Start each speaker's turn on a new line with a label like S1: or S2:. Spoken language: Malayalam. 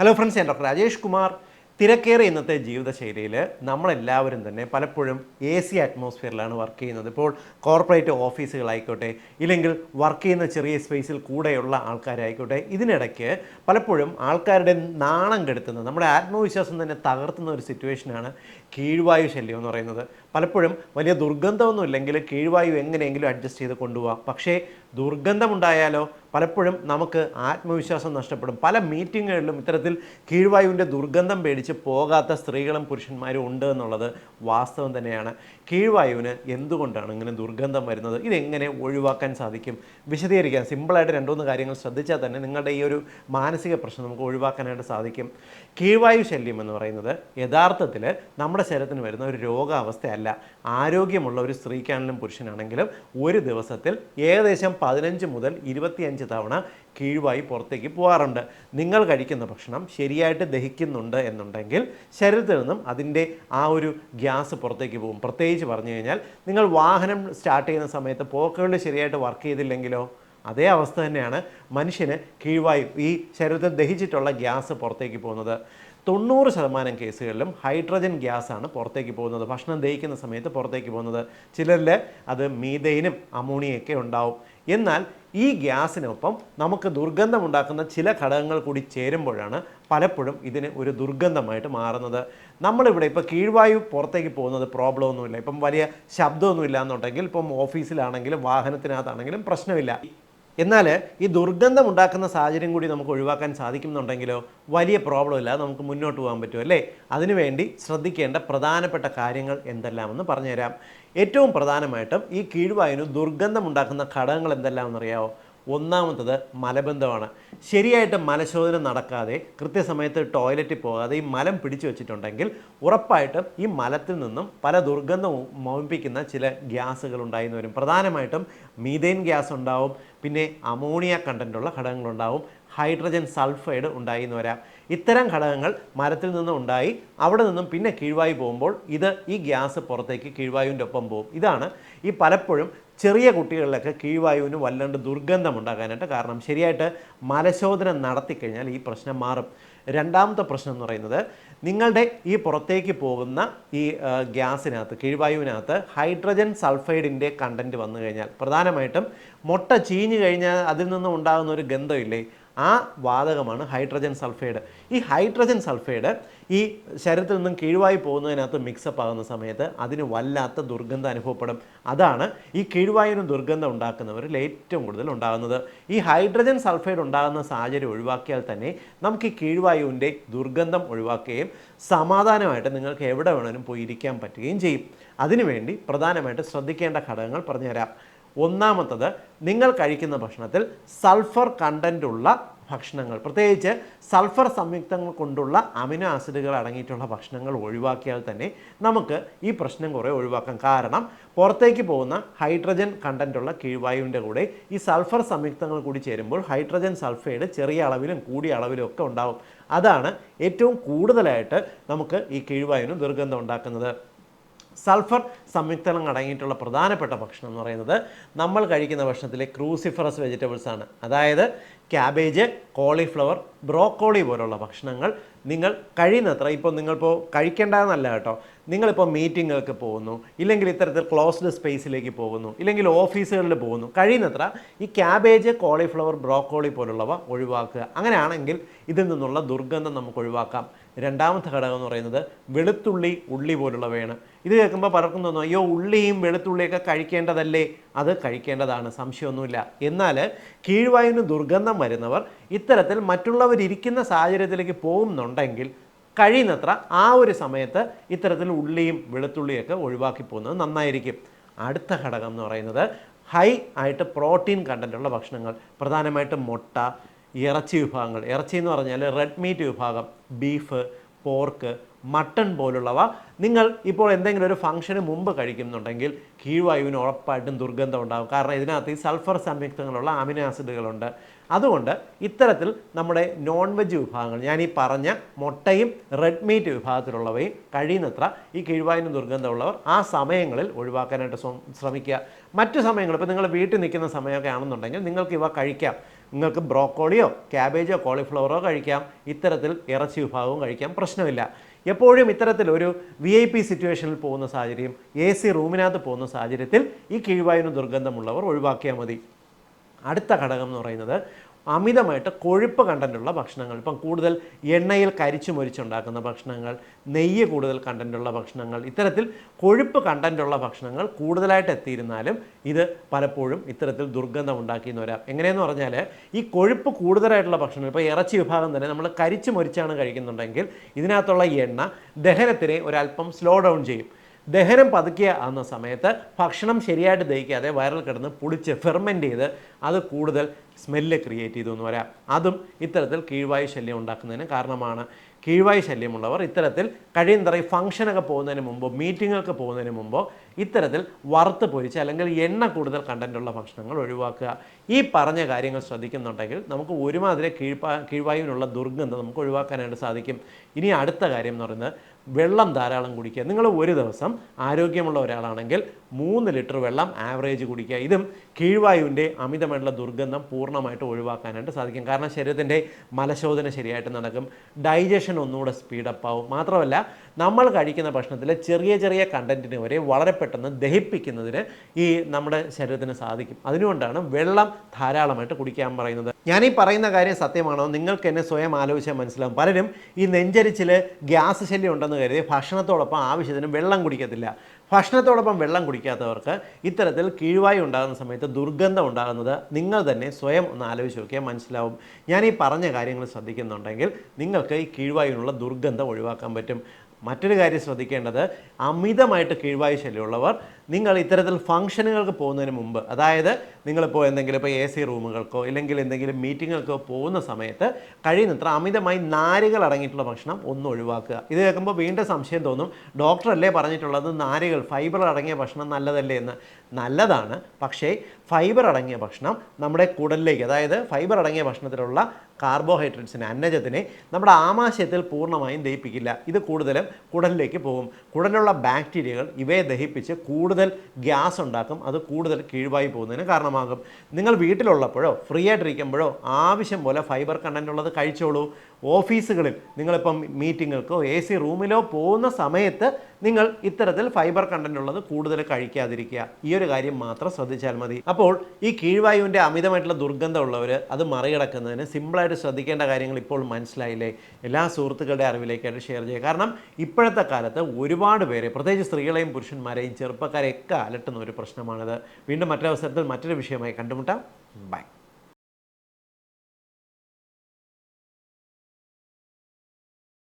S1: ഹലോ ഫ്രണ്ട്സ് ഞാൻ ഡോക്ടർ രാജേഷ് കുമാർ. തിരക്കേറിയ ഇന്നത്തെ ജീവിതശൈലിയിൽ നമ്മളെല്ലാവരും തന്നെ പലപ്പോഴും എ സി അറ്റ്മോസ്ഫിയറിലാണ് വർക്ക് ചെയ്യുന്നത്. ഇപ്പോൾ കോർപ്പറേറ്റ് ഓഫീസുകളായിക്കോട്ടെ ഇല്ലെങ്കിൽ വർക്ക് ചെയ്യുന്ന ചെറിയ സ്പേസിൽ കൂടെയുള്ള ആൾക്കാരായിക്കോട്ടെ ഇതിനിടയ്ക്ക് പലപ്പോഴും ആൾക്കാരുടെ നാണം കെടുത്തുന്നത് നമ്മുടെ ആത്മവിശ്വാസം തന്നെ തകർത്തുന്ന ഒരു സിറ്റുവേഷനാണ് കീഴ്വായു ശല്യം എന്ന് പറയുന്നത്. പലപ്പോഴും വലിയ ദുർഗന്ധമൊന്നും ഇല്ലെങ്കിൽ കീഴ്വായു എങ്ങനെയെങ്കിലും അഡ്ജസ്റ്റ് ചെയ്ത് കൊണ്ടുപോകാം പക്ഷേ ദുർഗന്ധമുണ്ടായാലോ പലപ്പോഴും നമുക്ക് ആത്മവിശ്വാസം നഷ്ടപ്പെടും. പല മീറ്റിങ്ങുകളിലും ഇത്തരത്തിൽ കീഴ്വായുവിന്റെ ദുർഗന്ധം പേടിച്ച് പോകാത്ത സ്ത്രീകളും പുരുഷന്മാരും ഉണ്ട് എന്നുള്ളത് വാസ്തവം തന്നെയാണ്. കീഴ്വായുവിന് എന്തുകൊണ്ടാണ് ഇങ്ങനെ ദുർഗന്ധം വരുന്നത്? ഇതെങ്ങനെ ഒഴിവാക്കാൻ സാധിക്കും? വിശദീകരിക്കാൻ സിമ്പിളായിട്ട് രണ്ടുമൂന്ന് കാര്യങ്ങൾ ശ്രദ്ധിച്ചാൽ തന്നെ നിങ്ങളുടെ ഈ ഒരു മാനസിക പ്രശ്നം നമുക്ക് ഒഴിവാക്കാനായിട്ട് സാധിക്കും. കീഴ്വായു ശല്യം എന്ന് പറയുന്നത് യഥാർത്ഥത്തിൽ നമ്മുടെ ശരീരത്തിന് വരുന്ന ഒരു രോഗാവസ്ഥയല്ല. ആരോഗ്യമുള്ള ഒരു സ്ത്രീക്കാണെങ്കിലും പുരുഷനാണെങ്കിലും ഒരു ദിവസത്തിൽ ഏകദേശം പതിനഞ്ച് മുതൽ ഇരുപത്തിയഞ്ച് തവണ കീഴ്വായി പുറത്തേക്ക് പോകാറുണ്ട് നിങ്ങൾ കഴിക്കുന്ന ഭക്ഷണം ശരിയായിട്ട് ദഹിക്കുന്നുണ്ട് എന്നുണ്ടെങ്കിൽ ശരീരത്തിൽ നിന്നും അതിന്റെ ആ ഒരു ഗ്യാസ് പുറത്തേക്ക് പോകും. പ്രത്യേകിച്ച് പറഞ്ഞു കഴിഞ്ഞാൽ നിങ്ങൾ വാഹനം സ്റ്റാർട്ട് ചെയ്യുന്ന സമയത്ത് പോക്കുകൾ ശരിയായിട്ട് വർക്ക് ചെയ്തില്ലെങ്കിലോ? അതേ അവസ്ഥ തന്നെയാണ് മനുഷ്യന് കീഴ്വായു ഈ ശരീരത്തിൽ ദഹിച്ചിട്ടുള്ള ഗ്യാസ് പുറത്തേക്ക് പോകുന്നത്. തൊണ്ണൂറ് ശതമാനം കേസുകളിലും ഹൈഡ്രജൻ ഗ്യാസാണ് പുറത്തേക്ക് പോകുന്നത്. ഭക്ഷണം ദഹിക്കുന്ന സമയത്ത് പുറത്തേക്ക് പോകുന്നത്. ചിലരിൽ അത് മീതൈനും അമോണിയൊക്കെ ഉണ്ടാവും. എന്നാൽ ഈ ഗ്യാസിനൊപ്പം നമുക്ക് ദുർഗന്ധമുണ്ടാക്കുന്ന ചില ഘടകങ്ങൾ കൂടി ചേരുമ്പോഴാണ് പലപ്പോഴും ഇതിന് ഒരു ദുർഗന്ധമായിട്ട് മാറുന്നത്. നമ്മളിവിടെ ഇപ്പോൾ കീഴ്വായു പുറത്തേക്ക് പോകുന്നത് പ്രോബ്ലം ഒന്നുമില്ല ഇപ്പം വലിയ ശബ്ദമൊന്നുമില്ല എന്നുണ്ടെങ്കിൽ ഇപ്പം ഓഫീസിലാണെങ്കിലും വാഹനത്തിനകത്താണെങ്കിലും പ്രശ്നമില്ല. എന്നാൽ ഈ ദുർഗന്ധം ഉണ്ടാക്കുന്ന സാഹചര്യം കൂടി നമുക്ക് ഒഴിവാക്കാൻ സാധിക്കുന്നുണ്ടെങ്കിലോ വലിയ പ്രോബ്ലം ഇല്ല. നമുക്ക് മുന്നോട്ട് പോകാൻ പറ്റും അല്ലേ? അതിനുവേണ്ടി ശ്രദ്ധിക്കേണ്ട പ്രധാനപ്പെട്ട കാര്യങ്ങൾ എന്തെല്ലാമെന്ന് പറഞ്ഞുതരാം. ഏറ്റവും പ്രധാനമായിട്ടും ഈ കീഴ്വായുവിന് ദുർഗന്ധം ഉണ്ടാക്കുന്ന ഘടകങ്ങൾ എന്തെല്ലാമെന്നറിയാമോ ഒന്നാമത്തത് മലബന്ധമാണ്. ശരിയായിട്ട് മലശോധന നടക്കാതെ കൃത്യസമയത്ത് ടോയ്ലറ്റിൽ പോകാതെ ഈ മലം പിടിച്ചു വെച്ചിട്ടുണ്ടെങ്കിൽ ഉറപ്പായിട്ടും ഈ മലത്തിൽ നിന്നും പല ദുർഗന്ധവും മോഹിപ്പിക്കുന്ന ചില ഗ്യാസുകൾ ഉണ്ടായിരുന്നു വരും. പ്രധാനമായിട്ടും മീഥേൻ ഗ്യാസ് ഉണ്ടാവും പിന്നെ അമോണിയ കണ്ടന്റുള്ള ഘടകങ്ങളുണ്ടാവും ഹൈഡ്രജൻ സൾഫൈഡ് ഉണ്ടായി എന്ന് വരാം. ഇത്തരം ഘടകങ്ങൾ മരത്തിൽ നിന്നും ഉണ്ടായി അവിടെ നിന്നും പിന്നെ കീഴ്വായു പോകുമ്പോൾ ഇത് ഈ ഗ്യാസ് പുറത്തേക്ക് കീഴ്വായുവിന്റെ ഒപ്പം പോകും. ഇതാണ് ഈ പലപ്പോഴും ചെറിയ കുട്ടികളിലൊക്കെ കീഴ്വായുവിന് വല്ലാണ്ട് ദുർഗന്ധം ഉണ്ടാകാനായിട്ട് കാരണം ശരിയായിട്ട് മലശോധന നടത്തിക്കഴിഞ്ഞാൽ ഈ പ്രശ്നം മാറും. രണ്ടാമത്തെ പ്രശ്നം എന്ന് പറയുന്നത് നിങ്ങളുടെ ഈ പുറത്തേക്ക് പോകുന്ന ഈ ഗ്യാസിനകത്ത് കീഴ്വായുവിനകത്ത് ഹൈഡ്രജൻ സൾഫൈഡിന്റെ കണ്ടന്റ് വന്നു കഴിഞ്ഞാൽ പ്രധാനമായിട്ടും മുട്ട ചീഞ്ഞു കഴിഞ്ഞാൽ അതിൽ നിന്നും ഉണ്ടാകുന്ന ഒരു ഗന്ധമില്ലേ? ആ വാതകമാണ് ഹൈഡ്രജൻ സൾഫൈഡ്. ഈ ഹൈഡ്രജൻ സൾഫൈഡ് ഈ ശരീരത്തിൽ നിന്നും കീഴ്വായി പോകുന്നതിനകത്ത് മിക്സപ്പ് ആകുന്ന സമയത്ത് അതിന് വല്ലാത്ത ദുർഗന്ധം അനുഭവപ്പെടും. അതാണ് ഈ കീഴ്വായുവിന് ദുർഗന്ധം ഉണ്ടാക്കുന്നവരിൽ ഏറ്റവും കൂടുതൽ ഉണ്ടാകുന്നത്. ഈ ഹൈഡ്രജൻ സൾഫൈഡ് ഉണ്ടാകുന്ന സാഹചര്യം ഒഴിവാക്കിയാൽ തന്നെ നമുക്ക് ഈ കീഴ്വായുവിന്റെ ദുർഗന്ധം ഒഴിവാക്കുകയും സമാധാനമായിട്ട് നിങ്ങൾക്ക് എവിടെ വേണമെങ്കിലും പോയി ഇരിക്കാൻ പറ്റുകയും ചെയ്യും. അതിനുവേണ്ടി പ്രധാനമായിട്ട് ശ്രദ്ധിക്കേണ്ട ഘടകങ്ങൾ പറഞ്ഞുതരാം. ഒന്നാമത്തത് നിങ്ങൾ കഴിക്കുന്ന ഭക്ഷണത്തിൽ സൾഫർ കണ്ടന്റ് ഉള്ള ഭക്ഷണങ്ങൾ പ്രത്യേകിച്ച് സൾഫർ സംയുക്തങ്ങൾ കൊണ്ടുള്ള അമിനോ ആസിഡുകൾ അടങ്ങിയിട്ടുള്ള ഭക്ഷണങ്ങൾ ഒഴിവാക്കിയാൽ തന്നെ നമുക്ക് ഈ പ്രശ്നം കുറേ ഒഴിവാക്കാം. കാരണം പുറത്തേക്ക് പോകുന്ന ഹൈഡ്രജൻ കണ്ടന്റുള്ള കീഴ്വായുവിന്റെ കൂടെ ഈ സൾഫർ സംയുക്തങ്ങൾ കൂടി ചേരുമ്പോൾ ഹൈഡ്രജൻ സൾഫൈഡ് ചെറിയ അളവിലും കൂടിയ അളവിലും ഒക്കെ ഉണ്ടാവും. അതാണ് ഏറ്റവും കൂടുതലായിട്ട് നമുക്ക് ഈ കീഴ്വായുവിന് ദുർഗന്ധം ഉണ്ടാക്കുന്നത്. സൾഫർ സംയുക്തങ്ങൾ അടങ്ങിയിട്ടുള്ള പ്രധാനപ്പെട്ട ഭക്ഷണം എന്ന് പറയുന്നത് നമ്മൾ കഴിക്കുന്ന ഭക്ഷണത്തിലെ ക്രൂസിഫറസ് വെജിറ്റബിൾസ് ആണ്. അതായത് ക്യാബേജ് കോളിഫ്ലവർ ബ്രോക്കോളി പോലുള്ള ഭക്ഷണങ്ങൾ നിങ്ങൾ കഴിയുന്നത്ര ഇപ്പോൾ നിങ്ങളിപ്പോൾ കഴിക്കേണ്ടതെന്നല്ല കേട്ടോ. നിങ്ങളിപ്പോൾ മീറ്റിങ്ങുകൾക്ക് പോകുന്നു ഇല്ലെങ്കിൽ ഇത്തരത്തിൽ ക്ലോസ്ഡ് സ്പേസിലേക്ക് പോകുന്നു ഇല്ലെങ്കിൽ ഓഫീസുകളിൽ പോകുന്നു കഴിയുന്നത്ര ഈ ക്യാബേജ് കോളിഫ്ലവർ ബ്രോക്കോളി പോലുള്ളവ ഒഴിവാക്കുക. അങ്ങനെയാണെങ്കിൽ ഇതിൽ നിന്നുള്ള ദുർഗന്ധം നമുക്ക് ഒഴിവാക്കാം. രണ്ടാമത്തെ ഘടകം എന്ന് പറയുന്നത് വെളുത്തുള്ളി ഉള്ളി പോലുള്ളവയാണ്. ഇത് കേൾക്കുമ്പോൾ പലർക്കും അയ്യോ ഉള്ളിയും വെളുത്തുള്ളിയൊക്കെ കഴിക്കേണ്ടതല്ലേ? അത് കഴിക്കേണ്ടതാണ് സംശയമൊന്നുമില്ല. എന്നാൽ കീഴ്വായുവിന് ദുർഗന്ധം വരുന്നവർ ഇത്തരത്തിൽ മറ്റുള്ളവരിയ്ക്കുന്ന സാഹചര്യത്തിലേക്ക് പോകുന്നുണ്ടെങ്കിൽ കഴിയുന്നത്ര ആ ഒരു സമയത്ത് ഇത്തരത്തിൽ ഉള്ളിയും വെളുത്തുള്ളിയൊക്കെ ഒഴിവാക്കി പോകുന്നത് നന്നായിരിക്കും. അടുത്ത ഘടകം എന്ന് പറയുന്നത് ഹൈ ആയിട്ട് പ്രോട്ടീൻ കണ്ടന്റുള്ള ഭക്ഷണങ്ങൾ. പ്രധാനമായിട്ടും മുട്ട ഇറച്ചി വിഭാഗങ്ങൾ. ഇറച്ചി എന്ന് പറഞ്ഞാൽ റെഡ് മീറ്റ് വിഭാഗം ബീഫ് പോർക്ക് മട്ടൺ പോലുള്ളവ. നിങ്ങൾ ഇപ്പോൾ എന്തെങ്കിലും ഒരു ഫംഗ്ഷന് മുമ്പ് കഴിക്കുന്നുണ്ടെങ്കിൽ കീഴ്വായുവിന് ഉറപ്പായിട്ടും ദുർഗന്ധം ഉണ്ടാകും. കാരണം ഇതിനകത്ത് ഈ സൾഫർ സംയുക്തങ്ങളുള്ള അമിനോ ആസിഡുകളുണ്ട്. അതുകൊണ്ട് ഇത്തരത്തിൽ നമ്മുടെ നോൺ വെജ് വിഭാഗങ്ങൾ ഞാൻ ഈ പറഞ്ഞ മുട്ടയും റെഡ് മീറ്റ് വിഭാഗത്തിലുള്ളവയും കഴിയുന്നത്ര ഈ കീഴ്വായുവിന് ദുർഗന്ധമുള്ളവർ ആ സമയങ്ങളിൽ ഒഴിവാക്കാനായിട്ട് ശ്രമിക്കുക. മറ്റു സമയങ്ങൾ ഇപ്പോൾ നിങ്ങൾ വീട്ടിൽ നിൽക്കുന്ന സമയമൊക്കെ ആണെന്നുണ്ടെങ്കിൽ നിങ്ങൾക്ക് ഇവ കഴിക്കാം. നിങ്ങൾക്ക് ബ്രോക്കോളിയോ ക്യാബേജോ കോളിഫ്ലവറോ കഴിക്കാം. ഇത്തരത്തിൽ ഇറച്ചി വിഭാഗവും കഴിക്കാം. പ്രശ്നമില്ല. എപ്പോഴും ഇത്തരത്തിൽ ഒരു വി ഐ പി സിറ്റുവേഷനിൽ പോകുന്ന സാഹചര്യം എ സി റൂമിനകത്ത് പോകുന്ന സാഹചര്യത്തിൽ ഈ കീഴ്വായുവിന് ദുർഗന്ധമുള്ളവർ ഒഴിവാക്കിയാൽ മതി. അടുത്ത ഘടകം എന്ന് പറയുന്നത് അമിതമായിട്ട് കൊഴുപ്പ് കണ്ടന്റുള്ള ഭക്ഷണങ്ങൾ. ഇപ്പം കൂടുതൽ എണ്ണയിൽ കരിച്ചു മൊരിച്ചുണ്ടാക്കുന്ന ഭക്ഷണങ്ങൾ നെയ്യ് കൂടുതൽ കണ്ടന്റുള്ള ഭക്ഷണങ്ങൾ ഇത്തരത്തിൽ കൊഴുപ്പ് കണ്ടന്റുള്ള ഭക്ഷണങ്ങൾ കൂടുതലായിട്ട് എത്തിയിരുന്നാലും ഇത് പലപ്പോഴും ഇത്തരത്തിൽ ദുർഗന്ധം ഉണ്ടാക്കിയെന്ന് വരാം. എങ്ങനെയെന്ന് പറഞ്ഞാൽ ഈ കൊഴുപ്പ് കൂടുതലായിട്ടുള്ള ഭക്ഷണങ്ങൾ ഇപ്പോൾ ഇറച്ചി വിഭാഗം തന്നെ നമ്മൾ കരിച്ചു മൊരിച്ചാണ് കഴിക്കുന്നുണ്ടെങ്കിൽ ഇതിനകത്തുള്ള എണ്ണ ദഹനത്തിനെ ഒരല്പം സ്ലോ ഡൗൺ ചെയ്യും. ദഹനം പതുക്കിയ ആകുന്ന സമയത്ത് ഭക്ഷണം ശരിയായിട്ട് ദഹിക്കാതെ വയറിൽ കിടന്ന് പൊടിച്ച് ഫെർമെന്റ് ചെയ്ത് അത് കൂടുതൽ സ്മെല്ല് ക്രിയേറ്റ് ചെയ്തു എന്ന് വരാം അതും ഇത്തരത്തിൽ കീഴ്വായു ശല്യം ഉണ്ടാക്കുന്നതിന് കാരണമാണ്. കീഴ്വായു ശല്യമുള്ളവർ ഇത്തരത്തിൽ കഴിയുന്നത്ര ഫംഗ്ഷനൊക്കെ പോകുന്നതിന് മുമ്പോ മീറ്റിങ്ങൊക്കെ പോകുന്നതിന് മുമ്പോ ഇത്തരത്തിൽ വറുത്ത് പൊരിച്ച് അല്ലെങ്കിൽ എണ്ണ കൂടുതൽ കണ്ടന്റുള്ള ഭക്ഷണങ്ങൾ ഒഴിവാക്കുക. ഈ പറഞ്ഞ കാര്യങ്ങൾ ശ്രദ്ധിക്കുന്നുണ്ടെങ്കിൽ നമുക്ക് ഒരുമാതിരി കീഴ്പാ കീഴ്വായുവിനുള്ള ദുർഗന്ധം നമുക്ക് ഒഴിവാക്കാനായിട്ട് സാധിക്കും. ഇനി അടുത്ത കാര്യം എന്ന് പറയുന്നത് വെള്ളം ധാരാളം കുടിക്കുക. നിങ്ങൾ ഒരു ദിവസം ആരോഗ്യമുള്ള ഒരാളാണെങ്കിൽ മൂന്ന് ലിറ്റർ വെള്ളം ആവറേജ് കുടിക്കുക. ഇതും കീഴ്വായുവിന്റെ അമിതമായിട്ടുള്ള ദുർഗന്ധം പൂർണമായിട്ട് ഒഴിവാക്കാനായിട്ട് സാധിക്കും. കാരണം ശരീരത്തിന്റെ മലശോധന ശരിയായിട്ട് നടക്കും. ഡൈജഷൻ ഒന്നുകൂടെ സ്പീഡപ്പ് ആവും. മാത്രമല്ല നമ്മൾ കഴിക്കുന്ന ഭക്ഷണത്തിലെ ചെറിയ ചെറിയ കണ്ടന്റിന് വരെ വളരെ പെട്ടെന്ന് ദഹിപ്പിക്കുന്നതിന് ഈ നമ്മുടെ ശരീരത്തിന് സാധിക്കും. അതിനുകൊണ്ടാണ് വെള്ളം ധാരാളമായിട്ട് കുടിക്കാൻ പറയുന്നത്. ഞാൻ ഈ പറയുന്ന കാര്യം സത്യമാണോ? നിങ്ങൾക്ക് എന്നെ സ്വയം ആലോചിച്ചാൽ മനസ്സിലാവും. പലരും ഈ നെഞ്ചരിച്ചിൽ ഗ്യാസ് ശല്യം ഉണ്ടെന്ന് കരുതി ഭക്ഷണത്തോടൊപ്പം ആവശ്യത്തിന് വെള്ളം കുടിക്കത്തില്ല. ഭക്ഷണത്തോടൊപ്പം വെള്ളം കുടിക്കാത്തവർക്ക് ഇത്തരത്തിൽ കീഴ്വായി ഉണ്ടാകുന്ന സമയത്ത് ദുർഗന്ധം ഉണ്ടാകുന്നത് നിങ്ങൾ തന്നെ സ്വയം ഒന്ന് ആലോചിച്ച് നോക്കിയാൽ മനസ്സിലാവും. ഞാൻ ഈ പറഞ്ഞ കാര്യങ്ങൾ ശ്രദ്ധിക്കുന്നുണ്ടെങ്കിൽ നിങ്ങൾക്ക് ഈ കീഴ്വായിനുള്ള ദുർഗന്ധം ഒഴിവാക്കാൻ പറ്റും. മറ്റൊരു കാര്യം ശ്രദ്ധിക്കേണ്ടത് അമിതമായിട്ട് കീഴ്വായു ശല്യമുള്ളവർ നിങ്ങൾ ഇത്തരത്തിൽ ഫംഗ്ഷനുകൾക്ക് പോകുന്നതിന് മുമ്പ് അതായത് നിങ്ങളിപ്പോൾ എന്തെങ്കിലും ഇപ്പോൾ എ സി റൂമുകൾക്കോ ഇല്ലെങ്കിൽ എന്തെങ്കിലും മീറ്റിങ്ങുകൾക്കോ പോകുന്ന സമയത്ത് കഴിയുന്നത്ര അമിതമായി നാരുകൾ അടങ്ങിയിട്ടുള്ള ഭക്ഷണം ഒന്ന് ഒഴിവാക്കുക. ഇത് കേൾക്കുമ്പോൾ വീണ്ടും സംശയം തോന്നും ഡോക്ടറല്ലേ പറഞ്ഞിട്ടുള്ളത് നാരുകൾ ഫൈബർ അടങ്ങിയ ഭക്ഷണം നല്ലതല്ലേ എന്ന്. നല്ലതാണ് പക്ഷേ ഫൈബർ അടങ്ങിയ ഭക്ഷണം നമ്മുടെ കുടലിലേക്ക് അതായത് ഫൈബർ അടങ്ങിയ ഭക്ഷണത്തിലുള്ള കാർബോഹൈഡ്രേറ്റ്സിനെ അന്നജത്തിനെ നമ്മുടെ ആമാശയത്തിൽ പൂർണമായും ദഹിപ്പിക്കില്ല. ഇത് കൂടുതലും കുടലിലേക്ക് പോകും. കുടലിലുള്ള ബാക്ടീരിയകൾ ഇവയെ ദഹിപ്പിച്ച് കൂടുതൽ ഗ്യാസ് ഉണ്ടാക്കും അത് കൂടുതൽ കീഴ്വായി പോകുന്നതിന് കാരണമാകും. നിങ്ങൾ വീട്ടിലുള്ളപ്പോഴോ ഫ്രീ ആയിട്ടിരിക്കുമ്പോഴോ ആവശ്യം പോലെ ഫൈബർ കണ്ടന്റ് ഉള്ളത് കഴിച്ചോളൂ. ഓഫീസുകളിൽ നിങ്ങളിപ്പം മീറ്റിങ്ങുകൾക്കോ എ സി റൂമിലോ പോകുന്ന സമയത്ത് നിങ്ങൾ ഇത്തരത്തിൽ ഫൈബർ കണ്ടന്റ് ഉള്ളത് കൂടുതൽ കഴിക്കാതിരിക്കുക. ഈ ഒരു കാര്യം മാത്രം ശ്രദ്ധിച്ചാൽ മതി. അപ്പോൾ ഈ കീഴ്വായുവിന്റെ അമിതമായിട്ടുള്ള ദുർഗന്ധമുള്ളവർ അത് മറികടക്കുന്നതിന് സിമ്പിളായിട്ട് ശ്രദ്ധിക്കേണ്ട കാര്യങ്ങൾ ഇപ്പോൾ മനസ്സിലായില്ലേ? എല്ലാ സുഹൃത്തുക്കളുടെ അറിവിലേക്കായിട്ട് ഷെയർ ചെയ്യുക. കാരണം ഇപ്പോഴത്തെ കാലത്ത് ഒരുപാട് പേരെ പ്രത്യേകിച്ച് സ്ത്രീകളെയും പുരുഷന്മാരെയും ചെറുപ്പക്കാരെയൊക്കെ അലട്ടുന്ന ഒരു പ്രശ്നമാണിത്. വീണ്ടും മറ്റൊരവസരത്തിൽ മറ്റൊരു വിഷയമായി കണ്ടുമുട്ടാം. ബൈ.